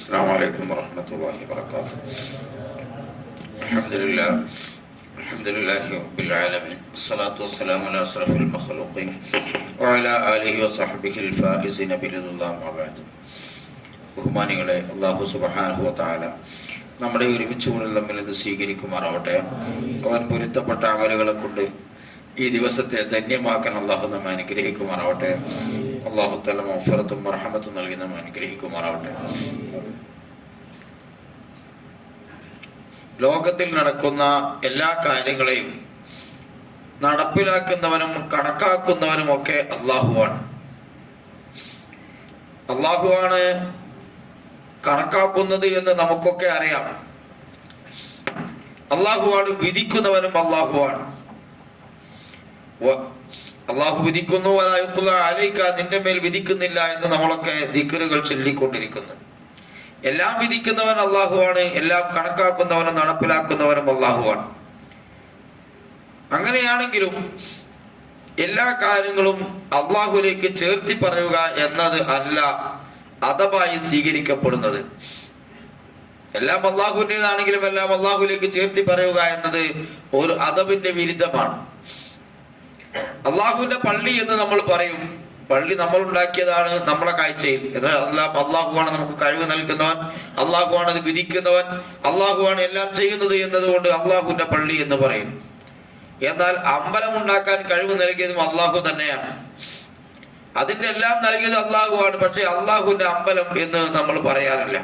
السلام عليكم ورحمة الله وبركاته الحمد لله الحمد لله رب العالمين والصلاة والسلام على أشرف المخلوقين وعلى آله وصحبه الفائزين برضا الله ما بعد ബഹുമാനികളെ അള്ളാഹു സുബഹാനഹു താല നമ്മുടെ ഒരുമിച്ച് കൂടുതൽ തമ്മിൽ ഇത് സ്വീകരിക്കുമാറാവട്ടെ അവൻ പൊരുത്തപ്പെട്ട അമലുകളെ കൊണ്ട് ഈ ദിവസത്തെ ധന്യമാക്കാൻ അള്ളാഹു നമ്മെ അനുഗ്രഹിക്കുമാറാവട്ടെ അള്ളാഹു തല മഫറത്തും മർഹമത്തും നൽകി അനുഗ്രഹിക്കുമാറാവട്ടെ. ലോകത്തിൽ നടക്കുന്ന എല്ലാ കാര്യങ്ങളെയും നടപ്പിലാക്കുന്നവനും കണക്കാക്കുന്നവനും ഒക്കെ അള്ളാഹുവാണ്. അള്ളാഹുവാണ് കണക്കാക്കുന്നത് എന്ന് നമുക്കൊക്കെ അറിയാം. അള്ളാഹുവാണ് വിധിക്കുന്നവനും അള്ളാഹുവാണ്. അള്ളാഹു വിധിക്കുന്നു ആലയിക്ക നിന്റെ മേൽ വിധിക്കുന്നില്ല എന്ന് നമ്മളൊക്കെ ദിക്കറുകൾ ചൊല്ലിക്കൊണ്ടിരിക്കുന്നു. എല്ലാം വിധിക്കുന്നവൻ അള്ളാഹുവാണ് എല്ലാം കണക്കാക്കുന്നവനും നടപ്പിലാക്കുന്നവനും അള്ളാഹുവാണ്. അങ്ങനെയാണെങ്കിലും എല്ലാ കാര്യങ്ങളും അള്ളാഹുലേക്ക് ചേർത്തി പറയുക എന്നത് അല്ല അതമായി സ്വീകരിക്കപ്പെടുന്നത്. എല്ലാം അള്ളാഹുവിന്റെതാണെങ്കിലും എല്ലാം അള്ളാഹുലേക്ക് ചേർത്തി പറയുക എന്നത് ഒരു അതബിന്റെ വിരുദ്ധമാണ്. അള്ളാഹുവിന്റെ പള്ളി എന്ന് നമ്മൾ പറയും. പള്ളി നമ്മൾ ഉണ്ടാക്കിയതാണ് നമ്മളെ കാഴ്ചയിൽ. അള്ളാഹുവാണ് നമുക്ക് കഴിവ് നൽകുന്നവൻ അള്ളാഹുവാണ് അത് വിധിക്കുന്നവൻ അള്ളാഹുവാണ് എല്ലാം ചെയ്യുന്നത് എന്നതുകൊണ്ട് അള്ളാഹുവിന്റെ പള്ളി എന്ന് പറയും. എന്നാൽ അമ്പലം ഉണ്ടാക്കാൻ കഴിവ് നൽകിയതും അള്ളാഹു തന്നെയാണ്. അതിന്റെ എല്ലാം നൽകിയത് അള്ളാഹുവാണ്. പക്ഷെ അള്ളാഹുവിന്റെ അമ്പലം എന്ന് നമ്മൾ പറയാറില്ല.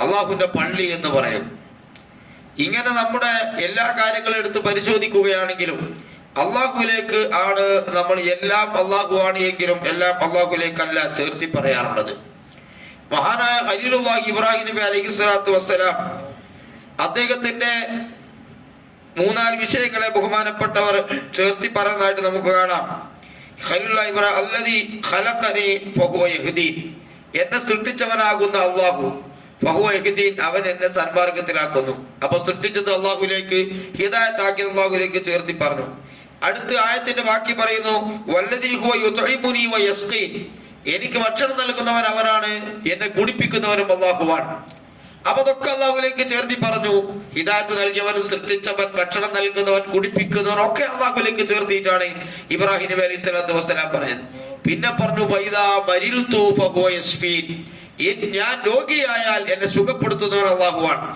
അള്ളാഹുവിന്റെ പള്ളി എന്ന് പറയും. ഇങ്ങനെ നമ്മുടെ എല്ലാ കാര്യങ്ങളും എടുത്ത് പരിശോധിക്കുകയാണെങ്കിലും അള്ളാഹുലേക്ക് ആണ് നമ്മൾ എല്ലാം അള്ളാഹു ആണ് എങ്കിലും എല്ലാം അള്ളാഹുലേക്കല്ല ചേർത്തി പറയാറുള്ളത്. മഹാനായ അലിലുല്ലാഹി ഇബ്രാഹിം നബി അലൈഹി സ്വലാത്തു വസ്സലാം അദ്ദേഹത്തിന്റെ മൂന്നാൽ വിഷയങ്ങളെ ബഹുമാനപ്പെട്ടവർ ചേർത്തി പറയുന്നതായിട്ട് നമുക്ക് കാണാം. എന്നെ സൃഷ്ടിച്ചവനാകുന്ന അള്ളാഹു അവൻ എന്നെ സന്മാർഗത്തിലാക്കുന്നു. അപ്പൊ സൃഷ്ടിച്ചത് അള്ളാഹുലേക്ക് ഹിദായത്താക്കിയത് അള്ളാഹുലേക്ക് ചേർത്തി പറഞ്ഞു. അടുത്ത ആയത്തിന്റെ ബാക്കി പറയുന്നു എനിക്ക് ഭക്ഷണം നൽകുന്നവൻ അവനാണ് എന്നെ കുടിപ്പിക്കുന്നവനും അള്ളാഹുവാണ് അപ്പൊ അതൊക്കെ അള്ളാഹുലേക്ക് ചേർത്തി പറഞ്ഞു ഹിദായത്ത് നൽകിയവൻ സൃഷ്ടിച്ചവൻ ഭക്ഷണം നൽകുന്നവൻ കുടിപ്പിക്കുന്നവൻ ഒക്കെ അള്ളാഹുലേക്ക് ചേർത്തിയിട്ടാണ് ഇബ്രാഹിം നബി അലൈഹി സ്വലാത്തു വസ്സലാം പറഞ്ഞത്. പിന്നെ പറഞ്ഞു ഞാൻ രോഗിയായാൽ എന്നെ സുഖപ്പെടുത്തുന്നവൻ അള്ളാഹുവാണ്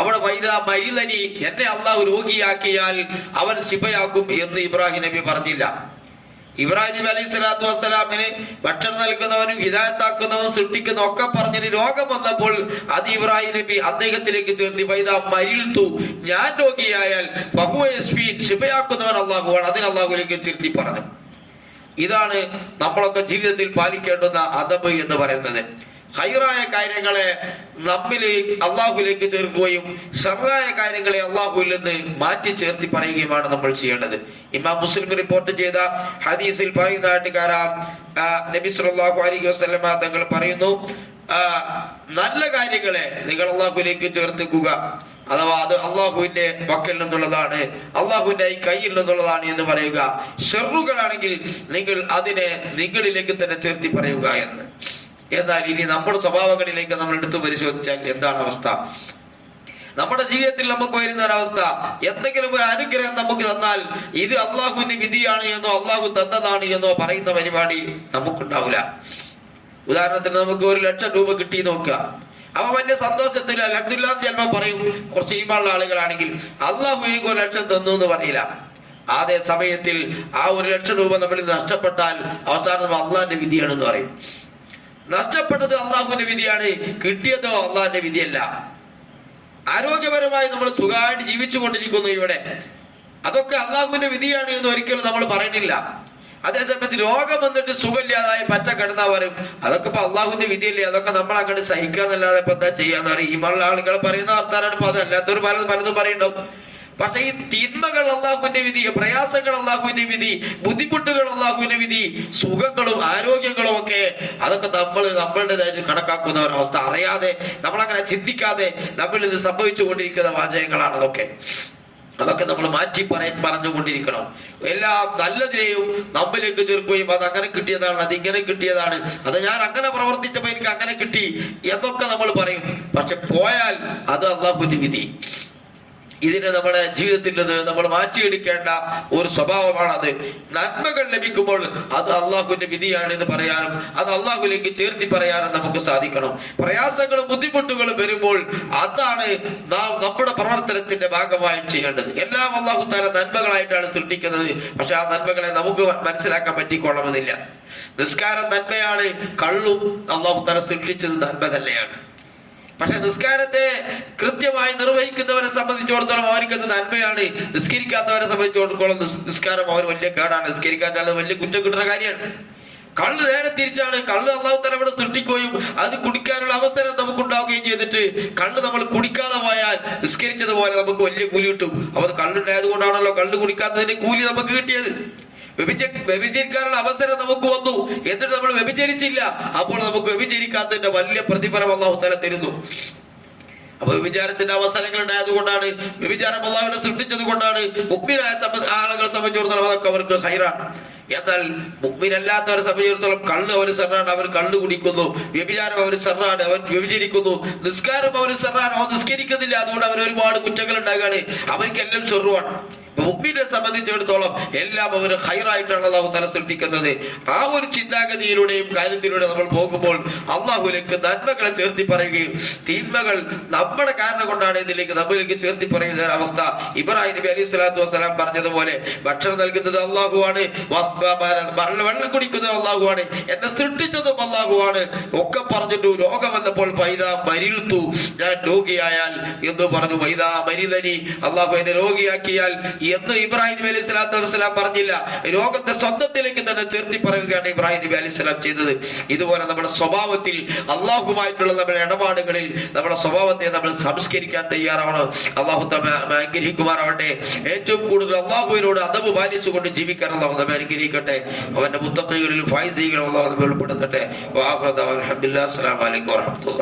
അവിടെ വൈദ മൈലനി എന്നെ അള്ളാഹു രോഗിയാക്കിയാൽ അവൻ ശിപയാക്കും എന്ന് ഇബ്രാഹിം നബി പറഞ്ഞില്ല. ഇബ്രാഹിം നബി അലൈഹി സ്വലാത്തു വസ്സലാമിന് ഭക്ഷണം നൽകുന്നവനും ഹിതായത്താക്കുന്നവനും സൃഷ്ടിക്കുന്ന ഒക്കെ പറഞ്ഞിട്ട് രോഗം വന്നപ്പോൾ അത് ഇബ്രാഹിം നബി അദ്ദേഹത്തിലേക്ക് ചേർത്തി വൈദ മരിൽത്തു. ഞാൻ രോഗിയായാൽ ശിഫയാക്കുന്നവൻ അള്ളാഹുവാണ് അതിന് അള്ളാഹുലേക്ക് തിരുത്തി പറഞ്ഞു. ഇതാണ് നമ്മളൊക്കെ ജീവിതത്തിൽ പാലിക്കേണ്ടുന്ന അദബ് എന്ന് പറയുന്നത്. ഹൈറായ കാര്യങ്ങളെ നമ്മിലേക്ക് അള്ളാഹുലേക്ക് ചേർക്കുകയും ഷറായ കാര്യങ്ങളെ അള്ളാഹുവിൽ നിന്ന് മാറ്റി ചേർത്തി പറയുകയുമാണ് നമ്മൾ ചെയ്യേണ്ടത്. ഇമാം മുസ്ലിം റിപ്പോർട്ട് ചെയ്ത ഹദീസിൽ പറയുന്നതായിട്ട് കാരാം നബി സല്ലല്ലാഹു അലൈഹി വസല്ലമ തങ്ങൾ പറയുന്നു നല്ല കാര്യങ്ങളെ നിങ്ങൾ അള്ളാഹുലേക്ക് ചേർത്തിക്കുക. അഥവാ അത് അള്ളാഹുവിന്റെ പക്കൽ നിന്നുള്ളതാണ് അള്ളാഹുവിന്റെ ഈ കയ്യിൽ നിന്നുള്ളതാണ് എന്ന് പറയുക. ഷെറുകളാണെങ്കിൽ നിങ്ങൾ അതിനെ നിങ്ങളിലേക്ക് തന്നെ ചേർത്തി പറയുക എന്ന്. എന്നാൽ ഇനി നമ്മുടെ സ്വഭാവങ്ങളിലേക്ക് നമ്മൾ എടുത്തു പരിശോധിച്ചാൽ എന്താണ് അവസ്ഥ? നമ്മുടെ ജീവിതത്തിൽ നമുക്ക് വരുന്ന ഒരവസ്ഥ എന്തെങ്കിലും ഒരു അനുഗ്രഹം നമുക്ക് തന്നാൽ ഇത് അള്ളാഹുവിന്റെ വിധിയാണ് എന്നോ അള്ളാഹു തന്നതാണ് എന്നോ പറയുന്ന പരിപാടി നമുക്കുണ്ടാവില്ല. ഉദാഹരണത്തിന് നമുക്ക് ഒരു ലക്ഷം രൂപ കിട്ടി നോക്കുക. അവ വലിയ സന്തോഷത്തിൽ അലഹദില്ല ചിലപ്പോൾ പറയും കുറച്ച് ഈമാനുള്ള ആളുകളാണെങ്കിൽ അള്ളാഹു എനിക്ക് ഒരു ലക്ഷം തന്നു എന്ന് പറയില്ല. അതേ സമയത്തിൽ ആ ഒരു ലക്ഷം രൂപ നമ്മൾ നഷ്ടപ്പെട്ടാൽ അവസാനം അള്ളാഹിന്റെ വിധിയാണെന്ന് പറയും. നഷ്ടപ്പെട്ടത് അള്ളാഹുവിന്റെ വിധിയാണ് കിട്ടിയതോ അള്ളാഹിന്റെ വിധിയല്ല. ആരോഗ്യപരമായി നമ്മൾ സുഖമായിട്ട് ജീവിച്ചു കൊണ്ടിരിക്കുന്നു ഇവിടെ. അതൊക്കെ അള്ളാഹുവിന്റെ വിധിയാണ് എന്ന് ഒരിക്കലും നമ്മൾ പറയുന്നില്ല. അതേസമയത്ത് രോഗം വന്നിട്ട് സുഖമില്ലാതായി പറ്റ കിടന്നാ പറയും. അതൊക്കെ ഇപ്പൊ അള്ളാഹുവിന്റെ വിധിയല്ലേ അതൊക്കെ നമ്മൾ അങ്ങോട്ട് സഹിക്കാന്നല്ലാതെ ഇപ്പൊ എന്താ ചെയ്യാന്ന് പറയും ഈ മള്ള ആളുകൾ പറയുന്ന വർത്താനാണ് ഇപ്പൊ അതല്ലാത്തവർ പലതും പലതും പറയുന്നുണ്ടാവും. പക്ഷെ ഈ തിന്മകൾ അള്ളാഹുവിന്റെ വിധി പ്രയാസങ്ങൾ അള്ളാഹുവിന്റെ വിധി ബുദ്ധിമുട്ടുകൾ അള്ളാഹുവിന്റെ വിധി സുഖങ്ങളും ആരോഗ്യങ്ങളും ഒക്കെ അതൊക്കെ നമ്മൾ നമ്മളുടേതായിട്ട് കണക്കാക്കുന്ന ഒരവസ്ഥ. അറിയാതെ നമ്മളങ്ങനെ ചിന്തിക്കാതെ നമ്മൾ ഇത് സംഭവിച്ചു കൊണ്ടിരിക്കുന്ന വാചകങ്ങളാണ് അതൊക്കെ. അതൊക്കെ നമ്മൾ മാറ്റി പറയാൻ പറഞ്ഞുകൊണ്ടിരിക്കണം എല്ലാ നല്ലതിനെയും നമ്മിലേക്ക് ചേർക്കുകയും അത് അങ്ങനെ കിട്ടിയതാണ് അത് ഇങ്ങനെ കിട്ടിയതാണ് അത് ഞാൻ അങ്ങനെ പ്രവർത്തിച്ചപ്പോ എനിക്ക് അങ്ങനെ കിട്ടി എന്നൊക്കെ നമ്മൾ പറയും. പക്ഷെ പോയാൽ അത് അള്ളാഹുവിന്റെ വിധി. ഇതിനെ നമ്മുടെ ജീവിതത്തിൽ നിന്ന് നമ്മൾ മാറ്റിയെടുക്കേണ്ട ഒരു സ്വഭാവമാണത്. നന്മകൾ ലഭിക്കുമ്പോൾ അത് അള്ളാഹുവിന്റെ വിധിയാണ് എന്ന് പറയാനും അത് അള്ളാഹുലേക്ക് ചേർത്തി പറയാനും നമുക്ക് സാധിക്കണം. പ്രയാസങ്ങളും ബുദ്ധിമുട്ടുകളും വരുമ്പോൾ അതാണ് നാം നമ്മുടെ പ്രവർത്തനത്തിന്റെ ഭാഗമായി ചെയ്യേണ്ടത്. എല്ലാം അള്ളാഹു താല നന്മകളായിട്ടാണ് സൃഷ്ടിക്കുന്നത്. പക്ഷെ ആ നന്മകളെ നമുക്ക് മനസ്സിലാക്കാൻ പറ്റിക്കൊള്ളണമെന്നില്ല. നിസ്കാരം നന്മയാണ് കള്ളും അള്ളാഹു താല സൃഷ്ടിച്ചത് നന്മ തന്നെയാണ്. പക്ഷെ നിസ്കാരത്തെ കൃത്യമായി നിർവഹിക്കുന്നവരെ സംബന്ധിച്ചിടത്തോളം അവർക്ക് അത് നന്മയാണ്. നിസ്കരിക്കാത്തവരെ സംബന്ധിച്ചിടത്തോളം നിസ്- നിസ്കാരം അവർ വലിയ കേടാണ്. നിസ്കരിക്കാത്ത വലിയ കുറ്റം കിട്ടുന്ന കാര്യമാണ്. കള്ള് നേരെ തിരിച്ചാണ്. കള്ള് അള്ളാഹു തല ഇവിടെ സൃഷ്ടിക്കുകയും അത് കുടിക്കാനുള്ള അവസരം നമുക്ക് ഉണ്ടാവുകയും ചെയ്തിട്ട് കള്ള് നമ്മൾ കുടിക്കാതെ പോയാൽ നിസ്കരിച്ചതുപോലെ നമുക്ക് വലിയ കൂലി കിട്ടും. അപ്പൊ കള്ളുണ്ടായത് കൊണ്ടാണല്ലോ കള്ള് കുടിക്കാത്തതിന്റെ കൂലി നമുക്ക് കിട്ടിയത്. വ്യഭിചരിക്കാനുള്ള അവസരം നമുക്ക് വന്നു. എന്നിട്ട് നമ്മൾ വ്യഭിചരിച്ചില്ല. അപ്പോൾ നമുക്ക് വ്യഭിചരിക്കാത്തതിന്റെ വലിയ പ്രതിഫലം അള്ളാഹു തല തരുന്നു. അപ്പൊ വ്യഭിചാരത്തിന്റെ അവസരങ്ങൾ ഉണ്ടായത് കൊണ്ടാണ് വ്യഭിചാരം അള്ളാഹുവിനെ സൃഷ്ടിച്ചത് കൊണ്ടാണ് മുഗ്മിനായ ആളുകളെ സംബന്ധിച്ചിടത്തോളം അതൊക്കെ അവർക്ക് ഹൈറാണ്. എന്നാൽ മുഗ്മിനല്ലാത്തവരെ സംബന്ധിച്ചിടത്തോളം കള്ള് അവർ സെറാണ് അവർ കള്ള് കുടിക്കുന്നു. വ്യഭിചാരം അവർ സെറാണ് അവർ വ്യഭിചരിക്കുന്നു. നിസ്കാരം അവർ സെറാണ് അവർ നിസ്കരിക്കുന്നില്ല. അതുകൊണ്ട് അവർ ഒരുപാട് കുറ്റങ്ങൾ ഉണ്ടാകുകയാണ് അവർക്കെല്ലാം ചെറുവാണ്. മുഗ്മിനെ സംബന്ധിച്ചിടത്തോളം എല്ലാം അവർ ഹൈറായിട്ടാണ് അള്ളാഹു തല സൃഷ്ടിക്കുന്നത്. ആ ഒരു ചിന്താഗതിയിലൂടെയും കാര്യത്തിലൂടെ നമ്മൾ പോകുമ്പോൾ അള്ളാഹുലേക്ക് നന്മകളെ ചേർത്തി പറയുകയും തിന്മകൾ നമ്മുടെ കാരണം കൊണ്ടാണ് ഇതിലേക്ക് നമ്മിലേക്ക് ചേർത്തി പറയുന്ന അവസ്ഥ. ഇബ്രാഹിം നബി അലൈഹി സ്വലാത്തു വസ്സലാം പറഞ്ഞതുപോലെ ഭക്ഷണം നൽകുന്നത് അള്ളാഹുവാണ് വെള്ളം കുടിക്കുന്നത് അള്ളാഹുവാണ് എന്നെ സൃഷ്ടിച്ചതും അള്ളാഹുവാണ് ഒക്കെ പറഞ്ഞിട്ടു രോഗം വന്നപ്പോൾ പൈത മരിൽത്തു. ഞാൻ രോഗിയായാൽ എന്ന് പറഞ്ഞു പൈത മരിതനി. അള്ളാഹു എന്നെ രോഗിയാക്കിയാൽ എന്ന് ഇബ്രാഹിം നബി അലൈഹി സ്വലാത്തു വസ്സലാം പറഞ്ഞില്ല. രോഗത്തെ സ്വന്തത്തിലേക്ക് തന്നെ ചേർത്തി പറയുകയാണ് ഇബ്രാഹിം നബി അലൈഹി സ്വലാം ചെയ്തത്. ഇതുപോലെ നമ്മുടെ സ്വഭാവത്തിൽ അള്ളാഹുമായിട്ടുള്ള നമ്മുടെ ഇടപാടുകളിൽ നമ്മുടെ സ്വഭാവത്തെ നമ്മൾ സംസ്കരിക്കാൻ തയ്യാറാവണം. അള്ളാഹു നമ്മെ അനുഗ്രഹിക്കുമാറാവട്ടെ. ഏറ്റവും കൂടുതൽ അള്ളാഹുവിനോട് അതവ് പാലിച്ചുകൊണ്ട് ജീവിക്കാൻ അള്ളാഹു നമ്മെ അനുഗ്രഹിക്കട്ടെ. അവന്റെ മുത്തക്കൈകളിലും ഫായിസീകളും അള്ളാഹു നമ്മൾ ഉൾപ്പെടുത്തട്ടെ. വാഹുദ് അലഹമുല്ലാ അസ്സലാം വറഹ്മത്തുള്ളാഹി